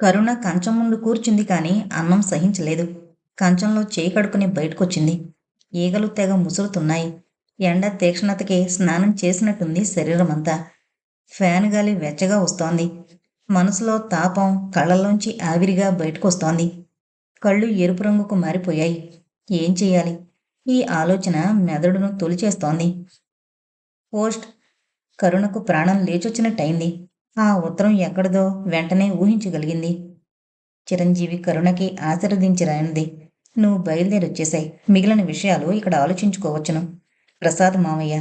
కరుణ కంచం ముందు కూర్చుంది కానీ అన్నం సహించలేదు. కంచంలో చేయి కడుకుని బయటకొచ్చింది. ఈగలు తెగ ముసురుతున్నాయి. ఎండ తీక్షణతకి స్నానం చేసినట్టుంది శరీరమంతా. ఫ్యాన్ గాలి వెచ్చగా వస్తోంది. మనసులో తాపం కళ్ళల్లోంచి ఆవిరిగా బయటకొస్తోంది. కళ్ళు ఎరుపు రంగుకు మారిపోయాయి. ఏం చేయాలి? ఈ ఆలోచన మెదడును తొలిచేస్తోంది. పోస్ట్. కరుణకు ప్రాణం లేచొచ్చినట్టయింది. ఆ ఉత్తరం ఎక్కడిదో వెంటనే ఊహించగలిగింది. చిరంజీవి కరుణకి ఆశీర్వదించి రాయంది నువ్వు బయలుదేరొచ్చేశాయి. మిగిలిన విషయాలు ఇక్కడ ఆలోచించుకోవచ్చును. ప్రసాద్ మామయ్య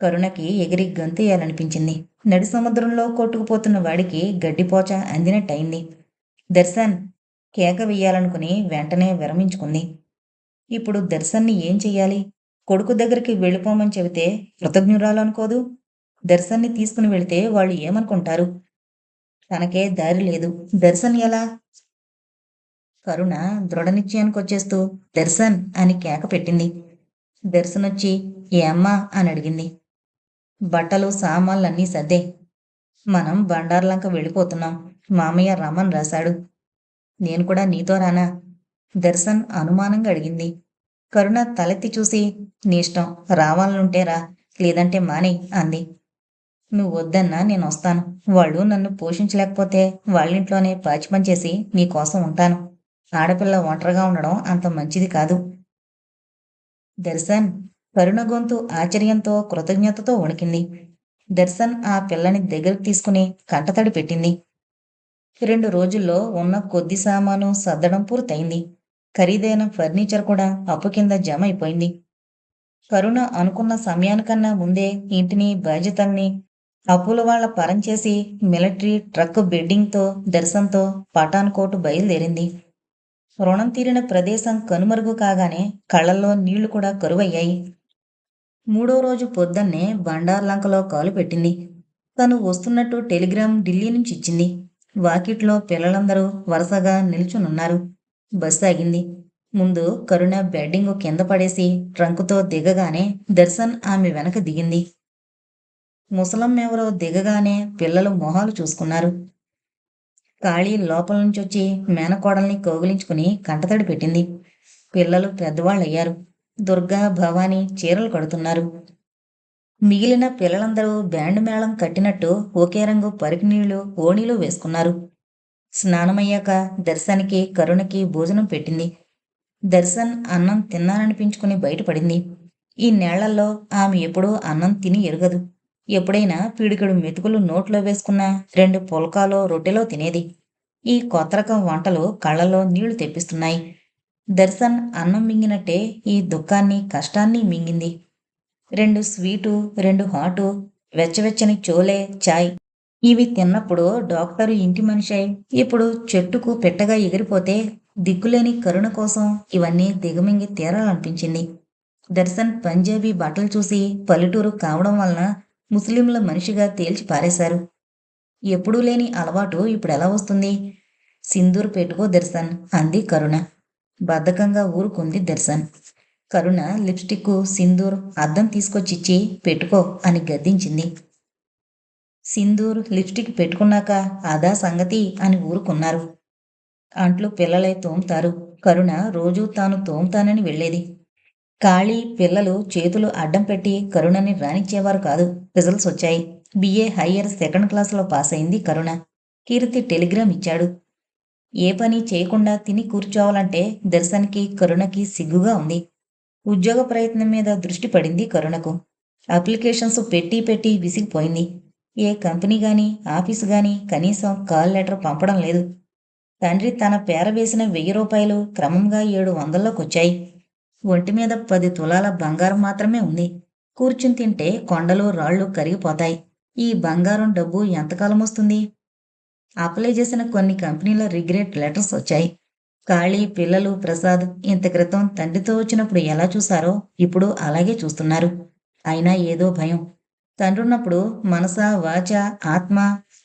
కరుణకి ఎగిరి గంతేయాలనిపించింది నడి సముద్రంలో కొట్టుకుపోతున్న వాడికి గడ్డిపోచ అందినట్టయింది. దర్శన్ కేక వెయ్యాలనుకుని వెంటనే విరమించుకుంది. ఇప్పుడు దర్శన్ని ఏం చెయ్యాలి? కొడుకు దగ్గరికి వెళ్ళిపోమని చెబితే కృతజ్ఞురాలు అనుకోదు? దర్శన్ని తీసుకుని వెళితే వాళ్ళు ఏమనుకుంటారు? తనకే దారి లేదు. దర్శన్ ఎలా? కరుణ దృఢనిశ్చయానికి వచ్చేస్తూ దర్శన్ అని కేక పెట్టింది. దర్శన్ వచ్చి ఏ అమ్మా అని అడిగింది. బట్టలు సామాన్లన్నీ సర్దే. మనం బండార్లంక వెళ్ళిపోతున్నాం. మామయ్య రమన్ రాశాడు. నేను కూడా నీతో రానా? దర్శన్ అనుమానంగా అడిగింది. కరుణ తలెత్తి చూసి నీ ఇష్టం. రావాలనుంటే రా. లేదంటే మానే అంది. నువ్వు వద్దన్నా నేను వస్తాను వాళ్ళు నన్ను పోషించలేకపోతే వాళ్ళింట్లోనే పాచి చేసి నీకోసం ఉంటాను. ఆడపిల్ల ఒంటరిగా ఉండడం అంత మంచిది కాదు. దర్శన్ కరుణ గొంతు ఆశ్చర్యంతో కృతజ్ఞతతో వణికింది. దర్శన్ ఆ పిల్లని దగ్గరకు తీసుకుని కంటతడి పెట్టింది. రెండు రోజుల్లో ఉన్న కొద్ది సామాను సర్దడం పూర్తయింది. ఖరీదైన ఫర్నిచర్ కూడా అప్పు కింద జమ అయిపోయింది. కరుణ అనుకున్న సమయానికన్నా ముందే ఇంటిని బాధ్యతల్ని అప్పుల వాళ్ళ పరం చేసి మిలిటరీ ట్రక్ బెడ్డింగ్తో దర్శనంతో పఠాన్కోటు బయలుదేరింది. రుణం తీరిన ప్రదేశం కనుమరుగు కాగానే కళ్ళల్లో నీళ్ళు కూడా కరువయ్యాయి. మూడో రోజు పొద్దున్నే బండార్లంకలో కాలు పెట్టింది. తను వస్తున్నట్టు టెలిగ్రామ్ ఢిల్లీ నుంచి ఇచ్చింది. వాకిట్లో పిల్లలందరూ వరుసగా నిల్చునున్నారు. బస్సు ఆగింది. ముందు కరుణ బెడ్డింగ్ కింద పడేసి ట్రంకుతో దిగగానే దర్శన్ ఆమె వెనక దిగింది. ముసలమ్మెవరో దిగగానే పిల్లలు మొహాలు చూసుకున్నారు. కాళీ లోపల నుంచి వచ్చి మేనకోడల్ని కౌగిలించుకుని కంటతడి పెట్టింది. పిల్లలు పెద్దవాళ్ళయ్యారు. దుర్గా భవానీ చీరలు కడుతున్నారు. మిగిలిన పిల్లలందరూ బ్యాండ్ మేళం కట్టినట్టు ఒకే రంగు పరికినీళ్ళు ఓణీలు వేసుకున్నారు. స్నానమయ్యాక దర్శన్కి కరుణకి భోజనం పెట్టింది. దర్శన్ అన్నం తిన్నాననిపించుకుని బయటపడింది. ఈ నేళ్ళల్లో ఆమె ఎప్పుడూ అన్నం తిని ఎరగదు. ఎప్పుడైనా పీడికడు మెతుకులు నోట్లో వేసుకున్న రెండు పుల్కాలో రొట్టెలో తినేది. ఈ కొత్త రకం వంటలు కళ్ళలో నీళ్ళు తెప్పిస్తున్నాయి. దర్శన్ అన్నం మింగినట్టే ఈ దుఃఖాన్ని కష్టాన్ని మింగింది. రెండు స్వీటు రెండు హాటు వెచ్చవెచ్చని చోలే చాయ్. ఇవి తిన్నప్పుడు డాక్టరు ఇంటి మనిషి. ఇప్పుడు చెట్టుకు పెట్టగా ఎగిరిపోతే దిక్కులేని కరుణ కోసం ఇవన్నీ దిగమింగి తీరాలనిపించింది. దర్శన్ పంజాబీ బట్టలు చూసి పల్లెటూరు కావడం వలన ముస్లింల మనిషిగా తేల్చి పారేశారు. ఎప్పుడూ లేని అలవాటు ఇప్పుడు ఎలా వస్తుంది? సింధూర్ పెట్టుకో దర్శన్ అంది కరుణ. బద్ధకంగా ఊరుకుంది దర్శన్. కరుణ లిప్స్టిక్ సింధూర్ అద్దం తీసుకొచ్చిచ్చి పెట్టుకో అని గద్దించింది. సింధూర్ లిప్స్టిక్ పెట్టుకున్నాక అదా సంగతి అని ఊరుకున్నారు. అంట్లు పిల్లలై తోముతారు. కరుణ రోజూ తాను తోముతానని వెళ్ళేది. ఖాళీ పిల్లలు చేతులు అడ్డం పెట్టి కరుణని రానిచ్చేవారు కాదు. రిజల్ట్స్ వచ్చాయి. బిఏ హయ్యర్ సెకండ్ క్లాస్లో పాస్ అయింది కరుణ. కీర్తి టెలిగ్రామ్ ఇచ్చాడు. ఏ పని చేయకుండా తిని కూర్చోవాలంటే దర్శన్కి కరుణకి సిగ్గుగా ఉంది. ఉద్యోగ ప్రయత్నం మీద దృష్టి పడింది కరుణకు. అప్లికేషన్స్ పెట్టి పెట్టి విసిగిపోయింది. ఏ కంపెనీ గాని ఆఫీసు గాని కనీసం కాల్ లెటర్ పంపడం లేదు. తండ్రి తన పేర వేసిన వెయ్యి రూపాయలు క్రమంగా ఏడు వందల్లోకొచ్చాయి. ఒంటి మీద పది తులాల బంగారం మాత్రమే ఉంది. కూర్చుని తింటే కొండలు రాళ్ళు కరిగిపోతాయి. ఈ బంగారం డబ్బు ఎంతకాలం వస్తుంది? అప్లై చేసిన కొన్ని కంపెనీల రిగ్రెట్ లెటర్స్ వచ్చాయి. కాళీ పిల్లలు ప్రసాద్ ఇంత క్రితం తండ్రితో వచ్చినప్పుడు ఎలా చూశారో ఇప్పుడు అలాగే చూస్తున్నారు. అయినా ఏదో భయం. తండ్రున్నప్పుడు మనస వాచ ఆత్మ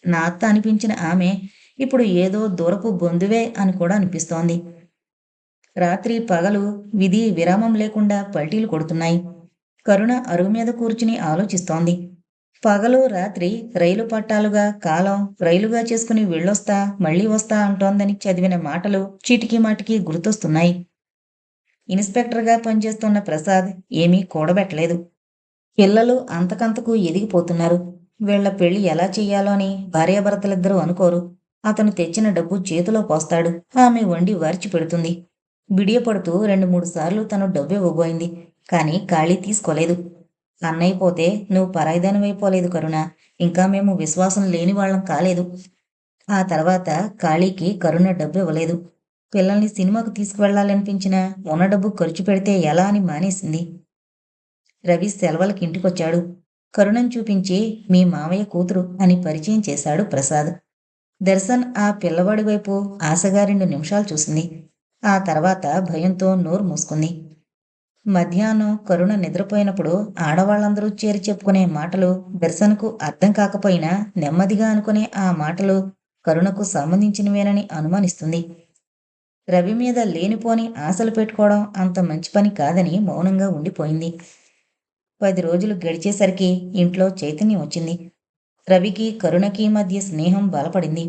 నా అత్త అనిపించిన ఆమె ఇప్పుడు ఏదో దూరపు బొందువే అని కూడా అనిపిస్తోంది. రాత్రి పగలు విధి విరామం లేకుండా పల్టీలు కొడుతున్నాయి. కరుణ అరుగు మీద కూర్చుని ఆలోచిస్తోంది. పగలు రాత్రి రైలు పట్టాలుగా కాలం రైలుగా చేసుకుని వెళ్ళొస్తా మళ్ళీ వస్తా అంటోందని చదివిన మాటలు చీటికి మాటికి గుర్తొస్తున్నాయి. ఇన్స్పెక్టర్గా పనిచేస్తున్న ప్రసాద్ ఏమీ కూడబెట్టలేదు. పిల్లలు అంతకంతకు ఎదిగిపోతున్నారు. వీళ్ళ పెళ్ళి ఎలా చెయ్యాలో అని భార్యాభర్తలిద్దరూ అనుకోరు. అతను తెచ్చిన డబ్బు చేతిలో పోస్తాడు. ఆమె వండి వార్చి పెడుతుంది. బిడియపడుతూ రెండు మూడు సార్లు తను డబ్బు ఇవ్వబోయింది. కానీ ఖాళీ తీసుకోలేదు. అన్నయ్య పోతే నువ్వు పరాయిదానమైపోలేదు కరుణ. ఇంకా మేము విశ్వాసం లేని వాళ్ళం కాలేదు. ఆ తర్వాత ఖాళీకి కరుణ డబ్బు ఇవ్వలేదు. పిల్లల్ని సినిమాకు తీసుకువెళ్ళాలనిపించినా ఉన్న డబ్బు ఖర్చు పెడితే ఎలా అని మానేసింది. రవి సెలవులకి ఇంటికొచ్చాడు. కరుణను చూపించి మీ మామయ్య కూతురు అని పరిచయం చేశాడు ప్రసాద్. దర్శన్ ఆ పిల్లవాడి వైపు ఆశగా రెండు నిమిషాలు చూసింది. ఆ తర్వాత భయంతో నోరు మూసుకుంది. మధ్యాహ్నం కరుణ నిద్రపోయినప్పుడు ఆడవాళ్ళందరూ చేరి చెప్పుకునే మాటలు దర్శన్కు అర్థం కాకపోయినా నెమ్మదిగా అనుకునే ఆ మాటలు కరుణకు సంబంధించినవేనని అనుమానిస్తుంది. రవి మీద లేనిపోని ఆశలు పెట్టుకోవడం అంత మంచి పని కాదని మౌనంగా ఉండిపోయింది. పది రోజులు గడిచేసరికి ఇంట్లో చైతన్యం వచ్చింది. రవికి కరుణకి మధ్య స్నేహం బలపడింది.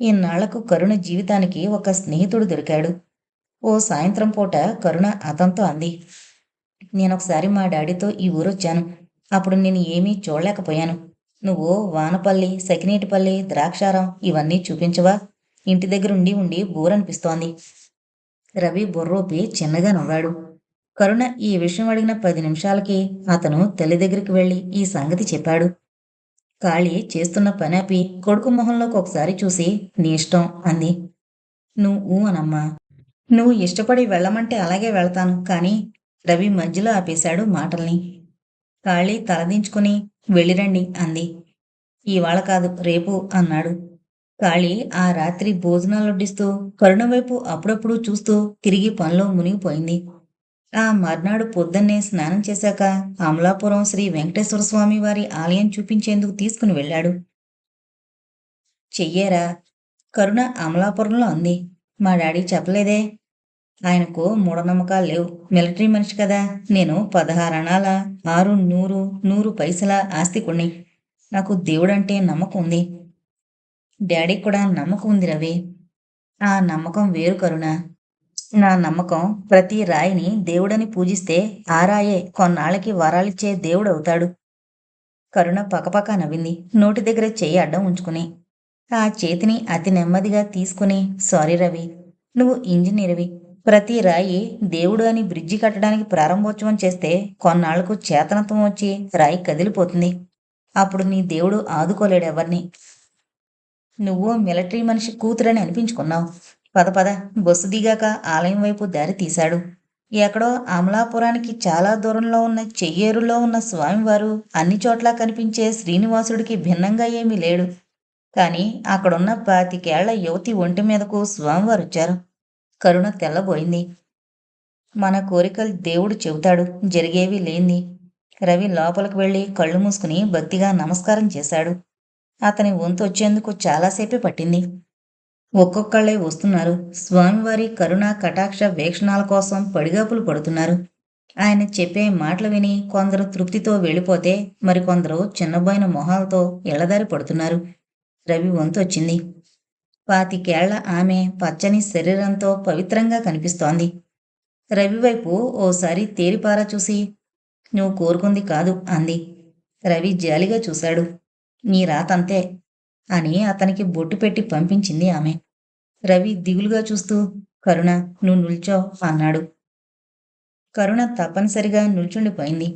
ఇన్నాళ్ళకు కరుణ జీవితానికి ఒక స్నేహితుడు దొరికాడు. ఓ సాయంత్రం పూట కరుణ అతనితో అంది. నేనొకసారి మా డాడీతో ఈ ఊరొచ్చాను. అప్పుడు నేను ఏమీ చూడలేకపోయాను. నువ్వు వానపల్లి సకినేటిపల్లి ద్రాక్షారం ఇవన్నీ చూపించవా? ఇంటి దగ్గర ఉండి ఉండి బోరనిపిస్తోంది. రవి బుర్రోపి చిన్నగా నవ్వాడు. కరుణ ఈ విషయం అడిగిన పది నిమిషాలకి అతను తల్లి దగ్గరికి వెళ్ళి ఈ సంగతి చెప్పాడు. కాళీ చేస్తున్న పని ఆపి కొడుకు మొహంలోకి ఒకసారి చూసి నీ ఇష్టం అంది. నువ్వు అనమ్మా నువ్వు ఇష్టపడి వెళ్ళమంటే అలాగే వెళ్తాను కానీ రవి మధ్యలో ఆపేశాడు మాటల్ని. కాళీ తలదించుకుని వెళ్ళిరండి అంది. ఇవాళ కాదు రేపు అన్నాడు. కాళీ ఆ రాత్రి భోజనాలొడ్డిస్తూ కరుణ వైపు అప్పుడప్పుడు చూస్తూ తిరిగి పనిలో మునిగిపోయింది. ఆ మర్నాడు పొద్దున్నే స్నానం చేశాక అమలాపురం శ్రీ వెంకటేశ్వర స్వామి వారి ఆలయం చూపించేందుకు తీసుకుని వెళ్ళాడు. చెయ్యారా? కరుణ అమలాపురంలో అంది. మా డాడీ చెప్పలేదే ఆయనకు మూఢనమ్మకాలు లేవు. మిలిటరీ మనిషి కదా. నేను పదహారణాల ఆరు నూరు నూరు పైసల ఆస్తికుణ్ణి నాకు దేవుడంటే నమ్మకం ఉంది. డాడీ కూడా నమ్మకం ఉంది రవి. ఆ నమ్మకం వేరు కరుణ. నా నమ్మకం ప్రతి రాయిని దేవుడని పూజిస్తే ఆ రాయే కొన్నాళ్ళకి వరాలిచ్చే దేవుడవుతాడు కరుణ పకపక నవ్వింది. నోటి దగ్గర చెయ్యి అడ్డం ఉంచుకుని. ఆ చేతిని అతి నెమ్మదిగా తీసుకుని సారీ రవి. నువ్వు ఇంజనీర్వి ప్రతి రాయి దేవుడు అని బ్రిడ్జి కట్టడానికి ప్రారంభోత్సవం చేస్తే కొన్నాళ్ళకు చేతనత్వం వచ్చి రాయి కదిలిపోతుంది. అప్పుడు నీ దేవుడు ఆదుకోలేడు ఎవరిని. నువ్వు మిలిటరీ మనిషి కూతురని అనిపించుకున్నావు. పద పద బస్సు దిగాక ఆలయం వైపు దారి తీశాడు. ఎక్కడో అమలాపురానికి చాలా దూరంలో ఉన్న చెయ్యేరులో ఉన్న స్వామివారు అన్ని చోట్ల కనిపించే శ్రీనివాసుడికి భిన్నంగా ఏమీ లేడు. కానీ అక్కడున్న పాతికేళ్ళ యువతి ఒంటి మీదకు స్వామివారు వచ్చారు. కరుణ తెల్లబోయింది. మన కోరికలు దేవుడు చెబుతాడు జరిగేవి లేంది రవి లోపలికి వెళ్ళి కళ్ళు మూసుకుని భక్తిగా నమస్కారం చేశాడు. అతని వంతు వచ్చేందుకు చాలాసేపే పట్టింది. ఒక్కొక్కళ్ళే వస్తున్నారు. స్వామివారి కరుణ కటాక్ష వీక్షణాల కోసం పడిగాపులు పడుతున్నారు. ఆయన చెప్పే మాటలు విని కొందరు తృప్తితో వెళ్ళిపోతే మరికొందరు చిన్నబోయిన మొహాలతో ఇళ్ళదారి పడుతున్నారు. రవి వంతు వచ్చింది. పాతికేళ్ళ ఆమె పచ్చని శరీరంతో పవిత్రంగా కనిపిస్తోంది. రవి వైపు ఓసారి తేరిపారా చూసి నువ్వు కోరుకుంది కాదు అంది. రవి జాలిగా చూశాడు. నీ రాతంతే అని అతనికి బొట్టు పెట్టి పంపించింది ఆమె. రవి దిగులుగా చూస్తూ కరుణ నువ్వు నిల్చో అన్నాడు. కరుణ తప్పనిసరిగా నిల్చుండిపోయింది.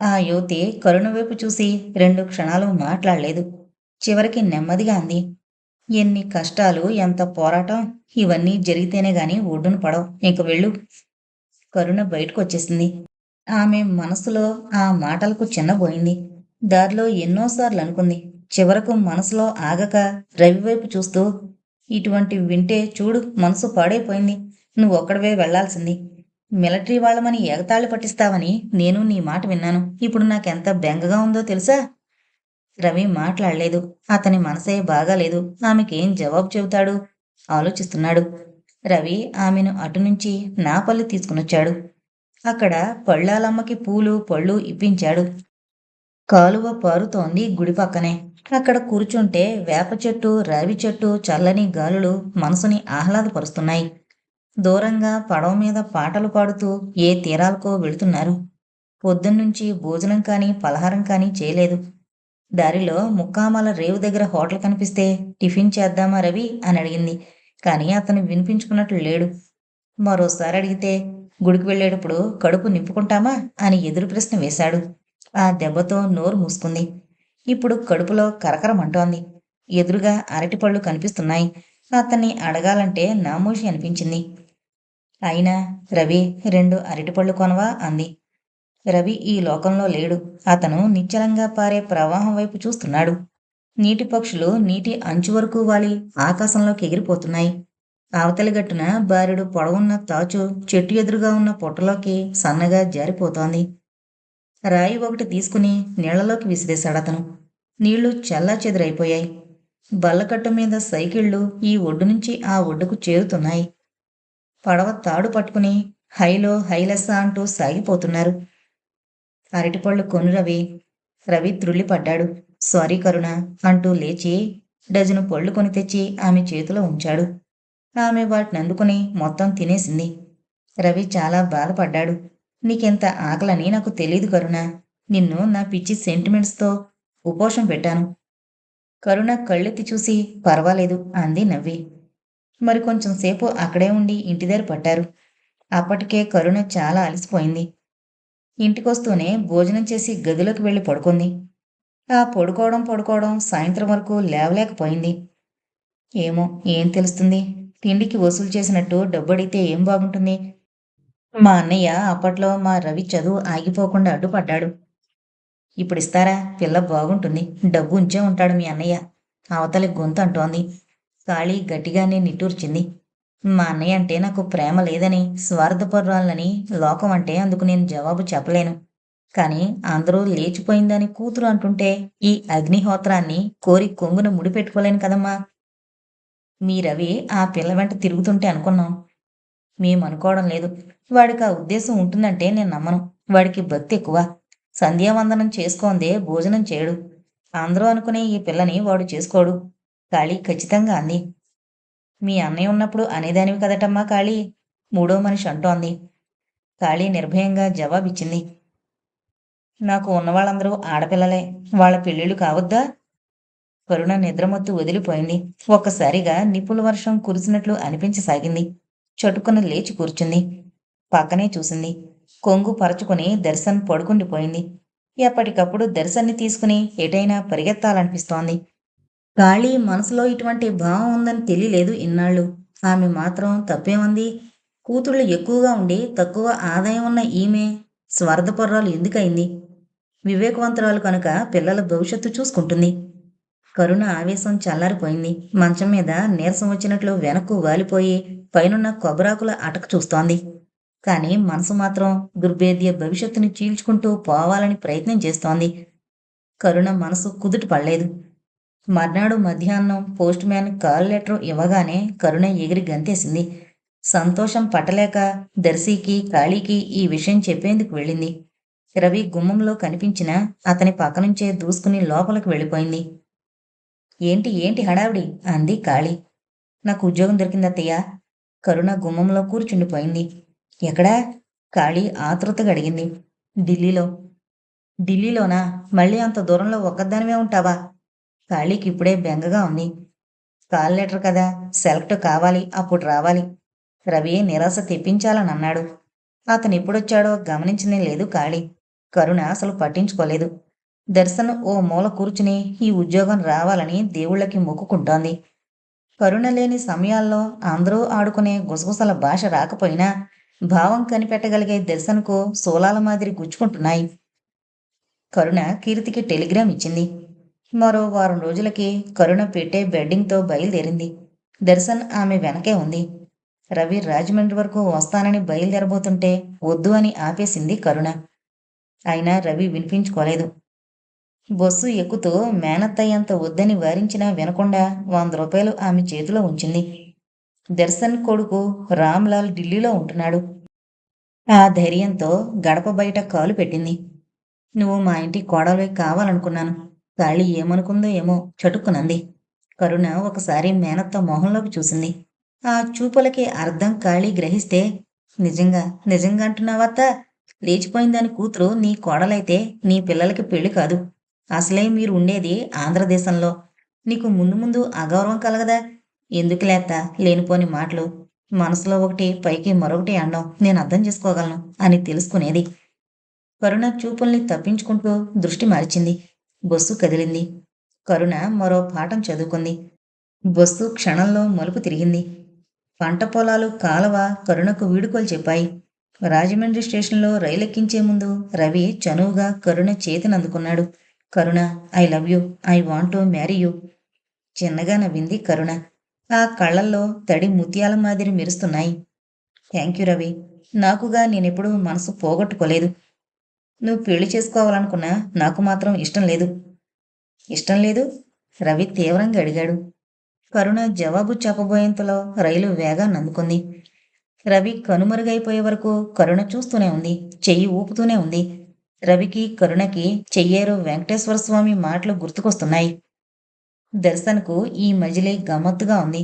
ఆ యువతి కరుణ వైపు చూసి రెండు క్షణాలు మాట్లాడలేదు. చివరికి నెమ్మదిగా అంది. ఎన్ని కష్టాలు ఎంత పోరాటం ఇవన్నీ జరిగితేనే గాని ఒడ్డున పడవు. ఇంక వెళ్ళు. కరుణ బయటకు వచ్చేసింది ఆమె మనసులో ఆ మాటలకు చిన్నబోయింది. దారిలో ఎన్నోసార్లు అనుకుంది. చివరకు మనసులో ఆగక రవి వైపు చూస్తూ ఇటువంటి వింటే చూడు మనసు పాడైపోయింది. నువ్వు ఒక్కడవే వెళ్ళాల్సింది. మిలిటరీ వాళ్ళమని ఎగతాళి పట్టిస్తావని నేను నీ మాట విన్నాను. ఇప్పుడు నాకెంత బెంగగా ఉందో తెలుసా? రవి మాట్లాడలేదు. అతని మనసే బాగాలేదు. ఆమెకేం జవాబు చెబుతాడు? ఆలోచిస్తున్నాడు. రవి ఆమెను అటు నుంచి నా పళ్ళు తీసుకునొచ్చాడు. అక్కడ పళ్ళాలమ్మకి పూలు పళ్ళు ఇప్పించాడు. కాలువ పారుతోంది గుడి పక్కనే. అక్కడ కూర్చుంటే వేప చెట్టు రావి చెట్టు చల్లని గాలులు మనసుని ఆహ్లాదపరుస్తున్నాయి. దూరంగా పడవ మీద పాటలు పాడుతూ ఏ తీరాలకో వెళుతున్నారు. పొద్దున్నుంచి భోజనం కానీ పలహారం కానీ చేయలేదు. దారిలో ముక్కామల రేవు దగ్గర హోటల్ కనిపిస్తే టిఫిన్ చేద్దామా రవి అని అడిగింది. కానీ అతను వినిపించుకున్నట్లు లేడు. మరోసారి అడిగితే గుడికి వెళ్ళేటప్పుడు కడుపు నింపుకుంటామా అని ఎదురు ప్రశ్న వేశాడు. ఆ దెబ్బతో నోరు మూసుకుంది. ఇప్పుడు కడుపులో కరకరమంటోంది ఎదురుగా అరటిపళ్ళు కనిపిస్తున్నాయి. అతన్ని అడగాలంటే నామోషి అనిపించింది. అయినా రవి రెండు అరటిపళ్ళు కొనవా? అంది. రవి ఈ లోకంలో లేడు. అతను నిశ్చలంగా పారే ప్రవాహం వైపు చూస్తున్నాడు. నీటి పక్షులు నీటి అంచు వరకు వాలి ఆకాశంలోకి ఎగిరిపోతున్నాయి. అవతలి గట్టున బారెడు పొడవున్న తాచు చెట్టు ఎదురుగా ఉన్న పొట్టలోకి సన్నగా జారిపోతోంది. రాయి ఒకటి తీసుకుని నీళ్ళలోకి విసిరేశాడు అతను. నీళ్ళు చల్లా చెదిరైపోయాయి. బల్లకట్టు మీద సైకిళ్ళు ఈ ఒడ్డు నుంచి ఆ ఒడ్డుకు చేరుతున్నాయి. పడవ తాడు పట్టుకుని హైలో హైలెస్స అంటూ సాగిపోతున్నారు. అరటిపళ్ళు కొను రవి. రవి త్రుళ్ళిపడ్డాడు. సారీ కరుణ అంటూ లేచి డజను పళ్ళు కొని తెచ్చి ఆమె చేతిలో ఉంచాడు. ఆమె వాటిని అందుకుని మొత్తం తినేసింది. రవి చాలా బాధపడ్డాడు. నీకెంత ఆకలని నాకు తెలీదు కరుణ. నిన్ను నా పిచ్చి సెంటిమెంట్స్తో ఉపోషం పెట్టాను. కరుణ కళ్ళెత్తి చూసి పర్వాలేదు అంది నవ్వి. మరి కొంచెం సేపు అక్కడే ఉండి ఇంటి దగ్గర పట్టారు. అప్పటికే కరుణ చాలా అలసిపోయింది. ఇంటికొస్తూనే భోజనం చేసి గదిలోకి వెళ్ళి పడుకుంది. ఆ పడుకోవడం పడుకోవడం సాయంత్రం వరకు లేవలేకపోయింది. ఏమో ఏం తెలుస్తుంది? తిండికి వసూలు చేసినట్టు డబ్బు అడిగితే ఏం బాగుంటుంది? మా అన్నయ్య అప్పట్లో మా రవి చదువు ఆగిపోకుండా అడ్డుపడ్డాడు. ఇప్పుడు ఇస్తారా పిల్ల బాగుంటుంది. డబ్బు ఉంచే ఉంటాడు మీ అన్నయ్య. అవతలి గొంతు అంటోంది. ఖాళీ గట్టిగానే నిట్టూర్చింది. మా అన్నయ్య అంటే నాకు ప్రేమ లేదని స్వార్థపరురాలని లోకం అంటే అందుకు నేను జవాబు చెప్పలేను. కానీ అందరూ లేచిపోయిందని కూతురు అంటుంటే ఈ అగ్నిహోత్రాన్ని కోరి కొంగును ముడిపెట్టుకోలేను కదమ్మా. మీ రవి ఆ పిల్ల వెంట తిరుగుతుంటే అనుకున్నాం. మేము అనుకోవడం లేదు. వాడికి ఆ ఉద్దేశం ఉంటుందంటే నేను నమ్మను. వాడికి భక్తి ఎక్కువ. సంధ్యావందనం చేసుకోందే భోజనం చేయడు. అందరూ అనుకునే ఈ పిల్లని వాడు చేసుకోడు. కాళీ ఖచ్చితంగా అంది. మీ అన్నయ్య ఉన్నప్పుడు అనేదానివి కదటమ్మా కాళీ? మూడో మనిషి అంటోంది. కాళీ నిర్భయంగా జవాబిచ్చింది. నాకు ఉన్నవాళ్ళందరూ ఆడపిల్లలే. వాళ్ళ పెళ్ళిళ్ళు కావద్దా? కరుణ నిద్రమత్తు వదిలిపోయింది. ఒక్కసారిగా నిప్పుల వర్షం కురిసినట్లు అనిపించసాగింది. చటుకున లేచి కూర్చుంది. పక్కనే చూసింది. కొంగు పరచుకుని దర్శన్ పడుకుండిపోయింది. ఎప్పటికప్పుడు దర్శన్ని తీసుకుని ఎటైనా పరిగెత్తాలనిపిస్తోంది. కాళీ మనసులో ఇటువంటి భావం ఉందని తెలియలేదు ఇన్నాళ్ళు. ఆమె మాత్రం తప్పేమంది? కూతుళ్ళు ఎక్కువగా ఉండి తక్కువ ఆదాయం ఉన్న ఈమె స్వార్థపర్రాలు ఎందుకయింది? వివేకవంతురాలు కనుక పిల్లల భవిష్యత్తు చూసుకుంటుంది. కరుణ ఆవేశం చల్లారిపోయింది. మంచం మీద నీరసం వచ్చినట్లు వెనక్కు వాలిపోయి పైనున్న కొబ్బరాకుల అటక చూస్తోంది. కానీ మనసు మాత్రం దుర్భేద్య భవిష్యత్తుని చీల్చుకుంటూ పోవాలని ప్రయత్నం చేస్తోంది. కరుణ మనసు కుదుట పడలేదు. మర్నాడు మధ్యాహ్నం పోస్ట్ మ్యాన్ కాల్ లెటర్ ఇవ్వగానే కరుణ ఎగిరి గంతేసింది. సంతోషం పట్టలేక దర్శికి కాళీకి ఈ విషయం చెప్పేందుకు వెళ్ళింది. రవి గుమ్మంలో కనిపించిన అతని పక్కనుంచే దూసుకుని లోపలికి వెళ్ళిపోయింది. ఏంటి ఏంటి హడావిడి? అంది కాళీ. నాకు ఉద్యోగం దొరికిందత్తయ్య కరుణ గుమ్మంలో కూర్చుండిపోయింది. ఎక్కడా? కాళీ ఆతృతగా అడిగింది. ఢిల్లీలో. ఢిల్లీలోనా? మళ్ళీ అంత దూరంలో ఒక్కదానివే ఉంటావా? కాళీకి ఇప్పుడే బెంగగా ఉంది. కాల్ లెటర్ కదా సెలెక్ట్ కావాలి అప్పుడు రావాలి. రవి నిరాశ తెప్పించాలని అన్నాడు అతను ఎప్పుడొచ్చాడో గమనించనే లేదు ఖాళీ కరుణ అసలు పట్టించుకోలేదు. దర్శన్ ఓ మూల కూర్చుని ఈ ఉద్యోగం రావాలని దేవుళ్ళకి మొక్కుకుంటోంది. కరుణ లేని సమయాల్లో అందరూ ఆడుకునే గుసగుసల భాష రాకపోయినా భావం కనిపెట్టగలిగే దర్శన్కు సోలాల మాదిరి గుచ్చుకుంటున్నాయి. కరుణ కీర్తికి టెలిగ్రామ్ ఇచ్చింది. మరో వారం రోజులకి కరుణ పెట్టే బెడ్డింగ్తో బయలుదేరింది. దర్శన్ ఆమె వెనకే ఉంది. రవి రాజమండ్రి వరకు వస్తానని బయలుదేరబోతుంటే వద్దు అని ఆపేసింది కరుణ. అయినా రవి వినిపించుకోలేదు. బస్సు ఎక్కుతూ మేనత్తయ్యంత వద్దని వారించినా వినకుండా వంద రూపాయలు ఆమె చేతిలో ఉంచింది. దర్శన్ కొడుకు రామ్లాల్ ఢిల్లీలో ఉంటున్నాడు. ఆ ధైర్యంతో గడప బయట కాలు పెట్టింది. నువ్వు మా ఇంటి కోడలు కావాలనుకున్నాను. గాలి ఏమనుకుందో ఏమో చటుక్కునంది. కరుణ ఒకసారి మేనత్త మొహంలోకి చూసింది. ఆ చూపులకి అర్థం కాళీ గ్రహిస్తే నిజంగా నిజంగా అంటున్నావత్త లేచిపోయిందని కూతురు నీ కోడలైతే నీ పిల్లలకి పెళ్ళి కాదు. అసలే మీరు ఉండేది ఆంధ్రదేశంలో. నీకు ముందు ముందు అగౌరవం కలగదా ఎందుకు లేత లేనిపోని మాటలు? మనసులో ఒకటి పైకి మరొకటి అండం నేను అర్థం చేసుకోగలను అని తెలుసుకునేది. కరుణ చూపుల్ని తప్పించుకుంటూ దృష్టి మార్చింది. బొస్సు కదిలింది. కరుణ మరో పాఠం చదువుకుంది. బొస్సు క్షణంలో మలుపు తిరిగింది. పంట పొలాలు కాలవ కరుణకు వీడుకోలు చెప్పాయి. రాజమండ్రి స్టేషన్లో రైలెక్కించే ముందు రవి చనువుగా Karuna చేతినందుకున్నాడు. Karuna I love you I want to marry you. చిన్నగా నవ్వింది కరుణ. ఆ కళ్ళల్లో తడి ముత్యాల మాదిరి మెరుస్తున్నాయి. Thank you Ravi. నాకుగా నేనెప్పుడూ మనసు పోగొట్టుకోలేదు. నువ్వు పెళ్ళి చేసుకోవాలనుకున్నా నాకు మాత్రం ఇష్టం లేదు. ఇష్టం లేదు? రవి తీవ్రంగా అడిగాడు. కరుణ జవాబు చెప్పబోయేంతలో రైలు వేగాన్ని అందుకుంది రవి కనుమరుగైపోయే వరకు కరుణ చూస్తూనే ఉంది. చెయ్యి ఊపుతూనే ఉంది. రవికి కరుణకి చెయ్యేరు వెంకటేశ్వర స్వామి మాటలు గుర్తుకొస్తున్నాయి. దర్శన్కు ఈ మజిలీ గమ్మత్తుగా ఉంది.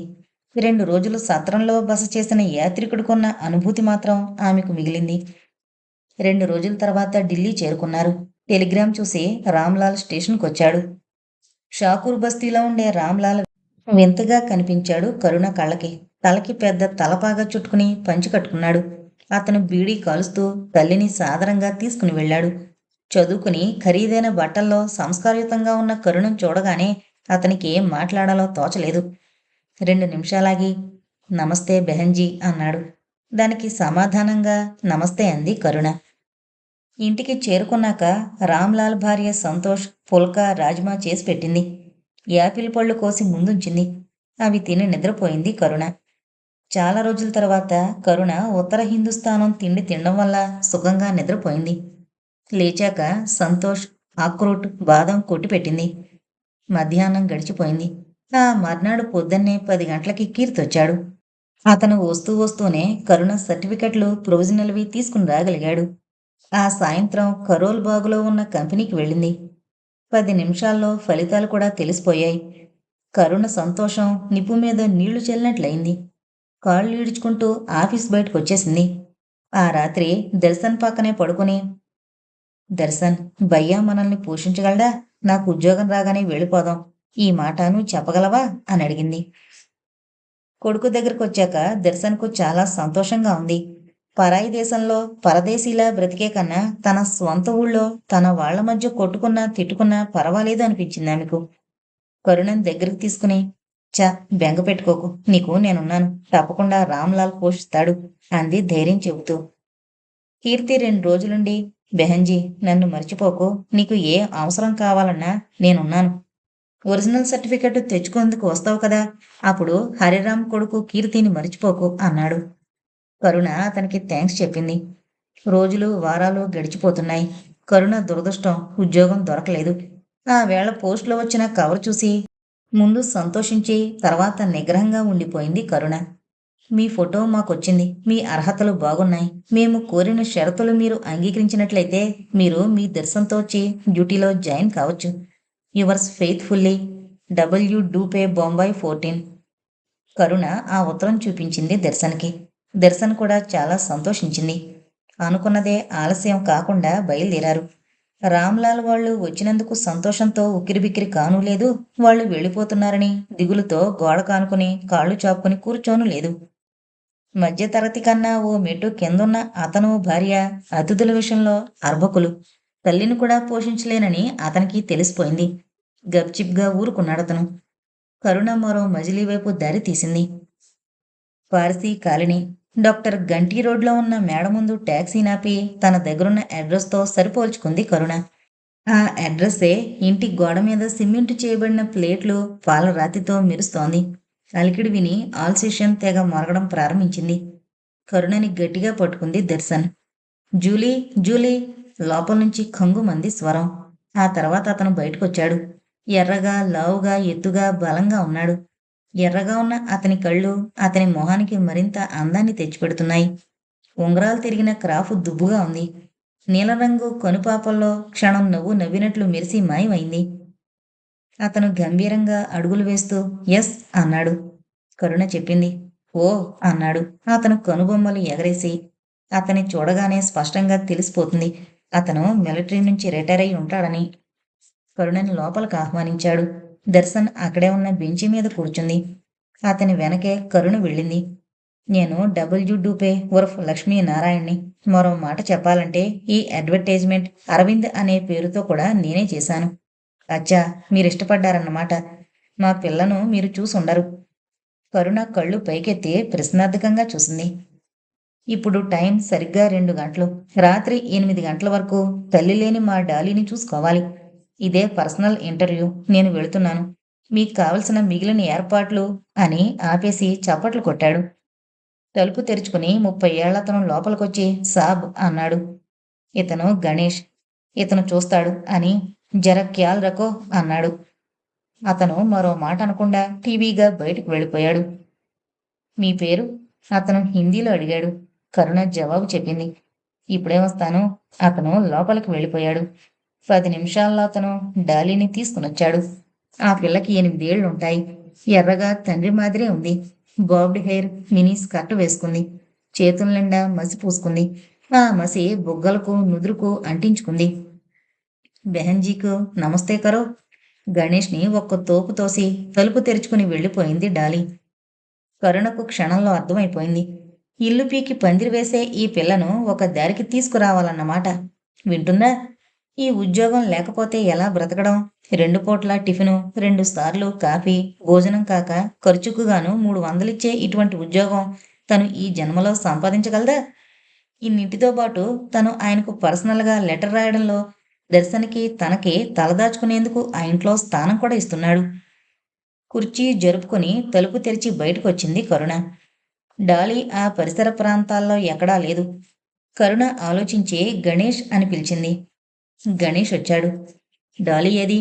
రెండు రోజులు సత్రంలో బస చేసిన యాత్రికుడుకున్న అనుభూతి మాత్రం ఆమెకు మిగిలింది. రెండు రోజుల తర్వాత ఢిల్లీ చేరుకున్నారు. టెలిగ్రామ్ చూసి రామ్లాల్ స్టేషన్కి వచ్చాడు షాకూర్ బస్తీలో ఉండే రామ్లాల్ వింతగా కనిపించాడు కరుణ కళ్ళకి. తలకి పెద్ద తలపాగా చుట్టుకుని పంచి కట్టుకున్నాడు. అతను బీడీ కాలుస్తూ తల్లిని సాదరంగా తీసుకుని వెళ్ళాడు. చదువుకుని ఖరీదైన బట్టల్లో సంస్కారయుతంగా ఉన్న కరుణం చూడగానే అతనికి ఏం మాట్లాడాలో తోచలేదు. రెండు నిమిషాలాగి నమస్తే బెహంజీ అన్నాడు. దానికి సమాధానంగా నమస్తే అంది కరుణ. ఇంటికి చేరుకున్నాక రామ్లాల్ భార్య సంతోష్ పుల్కా రాజ్మా చేసి పెట్టింది. యాపిల్ పళ్ళు కోసి ముందుంచింది. అవి తిని నిద్రపోయింది కరుణ. చాలా రోజుల తర్వాత కరుణ ఉత్తర హిందుస్థానం తిండి తినడం వల్ల సుఖంగా నిద్రపోయింది. లేచాక సంతోష్ అక్రూట్ బాదం కొట్టిపెట్టింది మధ్యాహ్నం గడిచిపోయింది. ఆ మర్నాడు పొద్దున్నే పది గంటలకి కీర్తొచ్చాడు. అతను వస్తూ వస్తూనే కరుణ సర్టిఫికెట్లు ప్రొవిజనల్వి తీసుకుని రాగలిగాడు. ఆ సాయంత్రం కరోల్ బాగులో ఉన్న కంపెనీకి వెళ్ళింది. పది నిమిషాల్లో ఫలితాలు కూడా తెలిసిపోయాయి. కరుణ సంతోషం నిప్పు మీద నీళ్ళు చెల్లినట్లయింది. కాళ్ళు ఈడ్చుకుంటూ ఆఫీస్ బయటకు వచ్చేసింది. ఆ రాత్రి దర్శన్ పక్కనే పడుకుని దర్శన్ భయ్యా మనల్ని పోషించగలడా? నాకు ఉద్యోగం రాగానే వెళ్ళిపోదాం. ఈ మాట నువ్వు చెప్పగలవా? అని అడిగింది. కొడుకు దగ్గరకు వచ్చాక దర్శన్కు చాలా సంతోషంగా ఉంది. పరాయి దేశంలో పరదేశీలా బ్రతికే కన్నా తన స్వంత ఊళ్ళో తన వాళ్ళ మధ్య కొట్టుకున్నా తిట్టుకున్నా పర్వాలేదు అనిపించింది ఆమెకు. కరుణన్ దగ్గరికి తీసుకుని చా బెంగ పెట్టుకోకు. నీకు నేనున్నాను. తప్పకుండా రామ్లాల్ పోషిస్తాడు అంది ధైర్యం చెబుతూ. కీర్తి రెండు రోజులుండి బెహంజీ నన్ను మర్చిపోకు. నీకు ఏ అవసరం కావాలన్నా నేనున్నాను. ఒరిజినల్ సర్టిఫికెట్ తెచ్చుకుందుకు వస్తావు కదా అప్పుడు హరిరామ్ కొడుకు కీర్తిని మర్చిపోకు అన్నాడు. కరుణ అతనికి థ్యాంక్స్ చెప్పింది. రోజులు వారాలు గడిచిపోతున్నాయి. కరుణ దురదృష్టం ఉద్యోగం దొరకలేదు. ఆ వేళ పోస్టులో వచ్చిన కవర్ చూసి ముందు సంతోషించి తర్వాత నిగ్రహంగా ఉండిపోయింది కరుణ. మీ ఫోటో మాకొచ్చింది. మీ అర్హతలు బాగున్నాయి. మేము కోరిన షరతులు మీరు అంగీకరించినట్లయితే మీరు మీ దర్శనంతో వచ్చి డ్యూటీలో జాయిన్ కావచ్చు. Yours faithfully. డబ్ల్యూ డూపే బొంబాయి ఫోర్టీన్. కరుణ ఆ ఉత్తరం చూపించింది దర్శన్కి. దర్శన్ కూడా చాలా సంతోషించింది. అనుకున్నదే ఆలస్యం కాకుండా బయలుదేరారు. రామ్లాల్ వాళ్ళు వచ్చినందుకు సంతోషంతో ఉక్కిరిబిక్కిరి కాను లేదు. వాళ్ళు వెళ్ళిపోతున్నారని దిగులుతో గోడ కానుకుని కాళ్ళు చాపుకుని కూర్చోను లేదు. మధ్యతరగతి కన్నా ఓ మెట్టు కిందున్న అతను భార్య అతిథుల విషయంలో అర్భకులు. తల్లిని కూడా పోషించలేనని అతనికి తెలిసిపోయింది. గప్చిప్గా ఊరుకున్నాడతను కరుణ మరో మజిలీ వైపు దారి తీసింది. పార్సీ కాలనీ డాక్టర్ గంటీ రోడ్లో ఉన్న మేడ ముందు ట్యాక్సీ నాపి తన దగ్గరున్న అడ్రస్తో సరిపోల్చుకుంది కరుణ. ఆ అడ్రస్సే ఇంటి గోడ మీద సిమెంట్ చేయబడిన ప్లేట్లు పాలరాతితో మెరుస్తోంది. అలికిడి విని ఆల్సేషన్ తెగ మొరగడం ప్రారంభించింది. కరుణని గట్టిగా పట్టుకుంది దర్శన్. జూలీ జూలీ లోపల నుంచి కంగుమంది స్వరం. ఆ తర్వాత అతను బయటకొచ్చాడు. ఎర్రగా లావుగా ఎత్తుగా బలంగా ఉన్నాడు. ఎర్రగా ఉన్న అతని కళ్ళు అతని మొహానికి మరింత అందాన్ని తెచ్చిపెడుతున్నాయి. ఉంగరాలు తిరిగిన క్రాఫ్ దుబ్బుగా ఉంది. నీలరంగు కనుపాపల్లో క్షణం నవ్వు నవ్వినట్లు మెరిసి మాయమైంది. అతను గంభీరంగా అడుగులు వేస్తూ ఎస్ అన్నాడు. కరుణ చెప్పింది. ఓ అన్నాడు. అతను కనుబొమ్మలు ఎగరేసి అతని చూడగానే స్పష్టంగా తెలిసిపోతుంది. అతను మిలిటరీ నుంచి రిటైర్ అయి ఉంటాడని కరుణని లోపలికి ఆహ్వానించాడు. దర్శన్ అక్కడే ఉన్న బెంచి మీద కూర్చుంది. అతని వెనకే కరుణ వెళ్ళింది. నేను డబ్ల్యూ డూపే ఉర్ఫ్ లక్ష్మీ నారాయణ్ని మరో మాట చెప్పాలంటే ఈ అడ్వర్టైజ్మెంట్ అరవింద్ అనే పేరుతో కూడా నేనే చేశాను. అచ్చా మీరిష్టపడ్డారన్నమాట మా పిల్లను మీరు చూసుండరు. కరుణ కళ్ళు పైకెత్తి ప్రశ్నార్థకంగా చూసింది. ఇప్పుడు టైం సరిగ్గా రెండు గంటలు. రాత్రి ఎనిమిది గంటల వరకు తల్లి లేని మా డాలీని చూసుకోవాలి. ఇదే పర్సనల్ ఇంటర్వ్యూ. నేను వెళుతున్నాను. మీకు కావలసిన మిగిలిన ఏర్పాట్లు అని ఆపేసి చప్పట్లు కొట్టాడు. తలుపు తెరుచుకుని ముప్పై ఏళ్ళతను లోపలికొచ్చి సాబ్ అన్నాడు. ఇతను గణేష్. ఇతను చూస్తాడు అని జర క్యాల్ రకో అన్నాడు. అతను మరో మాట అనకుండా టీవీగా బయటకు వెళ్ళిపోయాడు. మీ పేరు? అతను హిందీలో అడిగాడు. కరుణ జవాబు చెప్పింది. ఇప్పుడే వస్తాను. అతను లోపలికి వెళ్ళిపోయాడు. పది నిమిషాల్లో అతను డాలీని తీసుకునొచ్చాడు ఆ పిల్లకి ఎనిమిదేళ్ళు ఉంటాయి ఎర్రగా తండ్రి మాదిరే ఉంది. బాబ్డ్ హెయిర్ మినీ స్కర్ట్ వేసుకుంది. చేతుల నిండా మసి పూసుకుంది. ఆ మసి బుగ్గలకు నుదురుకు అంటించుకుంది. బెహన్జీకు నమస్తే కరో. గణేష్ని ఒక్క తోపు తోసి తలుపు తెరుచుకుని వెళ్ళిపోయింది డాలీ. కరుణకు క్షణంలో అర్థమైపోయింది. ఇల్లు పీకి పందిరి వేసే ఈ పిల్లను ఒక దారికి తీసుకురావాలన్నమాట. వింటుందా ఈ ఉద్యోగం లేకపోతే ఎలా బ్రతకడం? రెండు పూట్ల టిఫిను రెండు సార్లు కాఫీ భోజనం కాక ఖర్చుకుగాను మూడు వందలిచ్చే ఇటువంటి ఉద్యోగం తను ఈ జన్మలో సంపాదించగలదా? ఇన్నింటితో పాటు తను ఆయనకు పర్సనల్గా లెటర్ రాయడంలో దర్శనికి తనకి తలదాచుకునేందుకు ఆ ఇంట్లో స్థానం కూడా ఇస్తున్నాడు. కుర్చీ జరుపుకుని తలుపు తెరిచి బయటకు వచ్చింది కరుణ. డాలీ ఆ పరిసర ప్రాంతాల్లో ఎక్కడా లేదు. కరుణ ఆలోచించి గణేష్ అని పిలిచింది. గణేష్ వచ్చాడు. డాలీ ఏది?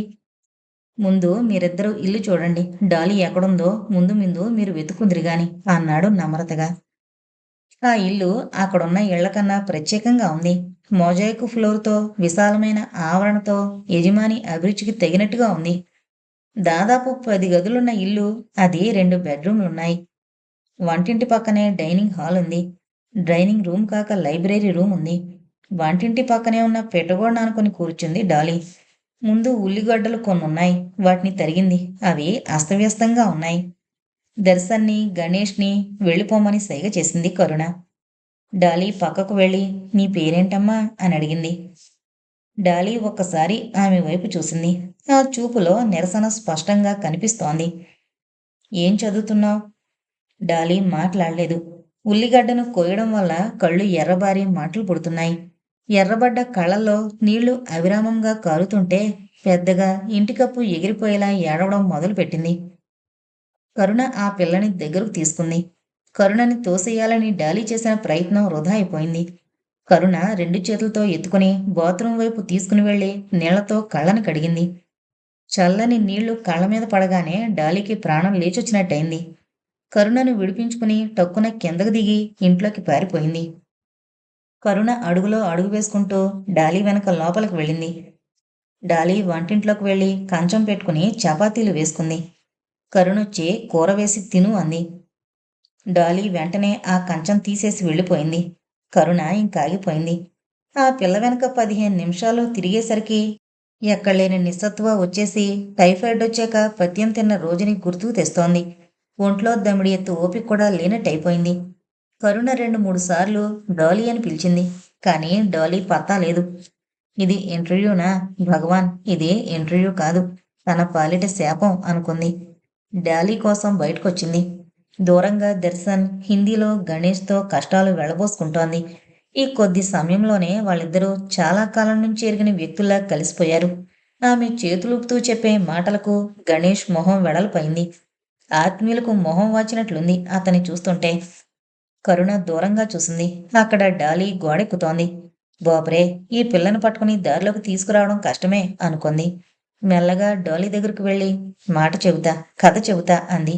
ముందు మీరిద్దరూ ఇల్లు చూడండి. డాలీ ఎక్కడుందో ముందు ముందు మీరు వెతుకుందిరి గాని అన్నాడు నమ్రతగా. ఆ ఇల్లు అక్కడున్న ఇళ్ళకన్నా ప్రత్యేకంగా ఉంది. మోజాయికు ఫ్లోర్తో విశాలమైన ఆవరణతో యజమాని అభిరుచికి తగినట్టుగా ఉంది. దాదాపు పది గదులున్న ఇల్లు అది రెండు బెడ్రూమ్లున్నాయి. వంటింటి పక్కనే డైనింగ్ హాల్ ఉంది. డైనింగ్ రూమ్ కాక లైబ్రరీ రూమ్ ఉంది. వంటింటి పక్కనే ఉన్న పెట్టగోడ అనుకుని కూర్చుంది డాలీ. ముందు ఉల్లిగడ్డలు కొన్ని ఉన్నాయి వాటిని తరిగింది. అవి అస్తవ్యస్తంగా ఉన్నాయి. దర్శన్ని గణేష్ని వెళ్ళిపోమని సైగ చేసింది కరుణ. డాలీ పక్కకు వెళ్ళి నీ పేరేంటమ్మా? అని అడిగింది. డాలీ ఒక్కసారి ఆమె వైపు చూసింది. ఆ చూపులో నిరసన స్పష్టంగా కనిపిస్తోంది. ఏం చదువుతున్నావు? డాలీ మాట్లాడలేదు. ఉల్లిగడ్డను కోయడం వల్ల కళ్ళు ఎర్రబారి మాటలు పుడుతున్నాయి. ఎర్రబడ్డ కళ్ళల్లో నీళ్ళు అవిరామంగా కారుతుంటే పెద్దగా ఇంటికప్పు ఎగిరిపోయేలా ఏడవడం మొదలుపెట్టింది. కరుణ ఆ పిల్లని దగ్గరకు తీసుకుంది. కరుణని తోసేయాలని డాలీ చేసిన ప్రయత్నం వృధా అయిపోయింది. కరుణ రెండు చేతులతో ఎత్తుకుని బాత్రూం వైపు తీసుకుని వెళ్ళి నీళ్ళతో కళ్ళను కడిగింది. చల్లని నీళ్ళు కళ్ళ మీద పడగానే డాలీకి ప్రాణం లేచొచ్చినట్టయింది. కరుణను విడిపించుకుని టక్కున కిందకు దిగి ఇంట్లోకి పారిపోయింది. కరుణ అడుగులో అడుగు వేసుకుంటూ డాలీ వెనక లోపలికి వెళ్ళింది. డాలీ వంటింట్లోకి వెళ్ళి కంచం పెట్టుకుని చపాతీలు వేసుకుంది. కరుణొచ్చి కూర వేసి తిను అంది. డాలీ వెంటనే ఆ కంచం తీసేసి వెళ్ళిపోయింది. కరుణ ఇంకాగిపోయింది ఆ పిల్ల వెనక పదిహేను నిమిషాలు తిరిగేసరికి ఎక్కడలేని నిస్సత్వ వచ్చేసి టైఫాయిడ్ వచ్చాక పత్యం తిన్న రోజుని గుర్తు తెస్తోంది. ఒంట్లో దమిడి ఎత్తు ఓపిక కూడా లేనట్టయిపోయింది కరుణ రెండు మూడు సార్లు డాలీ అని పిలిచింది. కానీ డాలీ పత్తా లేదు. ఇది ఇంటర్వ్యూనా? భగవాన్ ఇది ఇంటర్వ్యూ కాదు. తన పాలిట శాపం అనుకుంది. డాలీ కోసం బయటకొచ్చింది. దూరంగా దర్శన్ హిందీలో గణేష్తో కష్టాలు వెళ్ళబోసుకుంటోంది. ఈ కొద్ది సమయంలోనే వాళ్ళిద్దరూ చాలా కాలం నుంచి ఎరిగిన వ్యక్తుల్లా కలిసిపోయారు. ఆమె చేతులుపుతూ చెప్పే మాటలకు గణేష్ మొహం వెడల్పైంది ఆత్మీయులకు మొహం వాచినట్లుంది అతన్ని చూస్తుంటే. కరుణ దూరంగా చూసింది. అక్కడ డాలీ గోడెక్కుతోంది బాబరే ఈ పిల్లను పట్టుకుని దారిలోకి తీసుకురావడం కష్టమే అనుకుంది. మెల్లగా డాలీ దగ్గరకు వెళ్ళి మాట చెబుతా కథ చెబుతా అంది.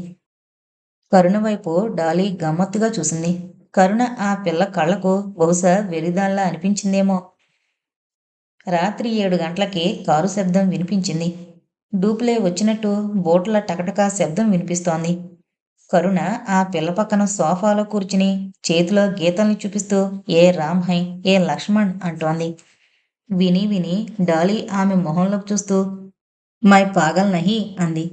కరుణ వైపు డాలీ గమ్మత్తుగా చూసింది. కరుణ ఆ పిల్ల కళ్ళకు బహుశా వెరిదాన్లా అనిపించిందేమో. రాత్రి ఏడు గంటలకి కారు శబ్దం వినిపించింది. డూప్లే వచ్చినట్టు బోట్ల టకటకా శబ్దం వినిపిస్తోంది. కరుణ ఆ పిల్ల పక్కన సోఫాలో కూర్చుని చేతిలో గీతల్ని చూపిస్తూ ఏ రామ్ హై ఏ లక్ష్మణ్ అంటోంది. విని విని డాలీ ఆమె మొహంలోకి చూస్తూ మై పాగల్ నహి అంది.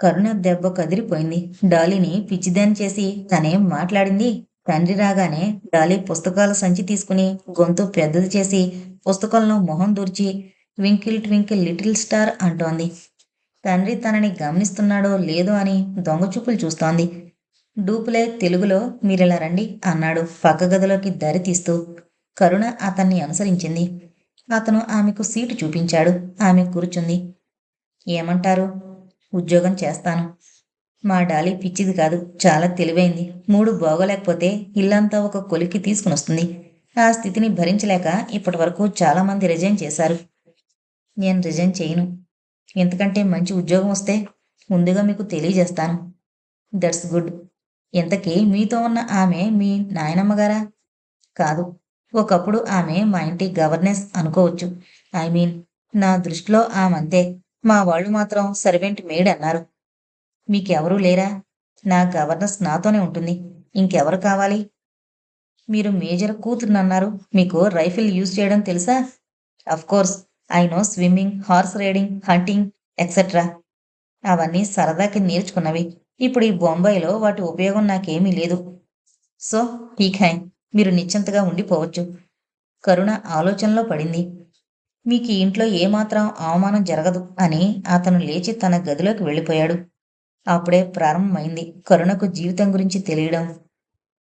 కరుణ దెబ్బ కదిరిపోయింది డాలీని పిచ్చిదాన్ని చేసి తనేం మాట్లాడింది? తండ్రి రాగానే డాలీ పుస్తకాల సంచి తీసుకుని గొంతు పెద్దది చేసి పుస్తకంలో మొహం దూర్చి ట్వింకిల్ ట్వింకిల్ లిటిల్ స్టార్ అంటోంది. తండ్రి తనని గమనిస్తున్నాడో లేదో అని దొంగచూపులు చూస్తోంది. డూపులే తెలుగులో మీరిలా రండి అన్నాడు. పక్క గదిలోకి దారి తీస్తూ కరుణ అతన్ని అనుసరించింది. అతను ఆమెకు సీటు చూపించాడు. ఆమె కూర్చుంది. ఏమంటారు? ఉద్యోగం చేస్తాను. మా డాలీ పిచ్చిది కాదు. చాలా తెలివైంది. మూడు బాగోలేకపోతే ఇల్లంతా ఒక కొలికి తీసుకుని వస్తుంది. ఆ స్థితిని భరించలేక ఇప్పటి వరకు చాలామంది రిజైన్ చేశారు. నేను రిజైన్ చేయను. ఎంతకంటే మంచి ఉద్యోగం వస్తే ముందుగా మీకు తెలియజేస్తాను. దట్స్ గుడ్ ఇంతకీ మీతో ఉన్న ఆమె మీ నాయనమ్మగారా కాదు. ఒకప్పుడు ఆమె మా ఇంటి గవర్నెన్స్ అనుకోవచ్చు. ఐ మీన్ నా దృష్టిలో ఆమె అంతే మా వాళ్ళు మాత్రం సర్వెంట్ మేడ్ అన్నారు. మీకెవరూ లేరా? నా గవర్నెన్స్ నాతోనే ఉంటుంది. ఇంకెవరు కావాలి? మీరు మేజర్ కూతురునన్నారు. మీకు రైఫిల్ యూజ్ చేయడం తెలుసా? Of course I know swimming horse riding hunting etcetera అవన్నీ సరదాకి నేర్చుకున్నవి. ఇప్పుడు ఈ బొంబాయిలో వాటి ఉపయోగం నాకేమీ లేదు. సో ఠీక్ హై మీరు నిశ్చింతగా ఉండిపోవచ్చు. కరుణ ఆలోచనలో పడింది. మీకు ఈ ఇంట్లో ఏమాత్రం అవమానం జరగదు అని అతను లేచి తన గదిలోకి వెళ్ళిపోయాడు. అప్పుడే ప్రారంభమైంది కరుణకు జీవితం గురించి తెలియడం.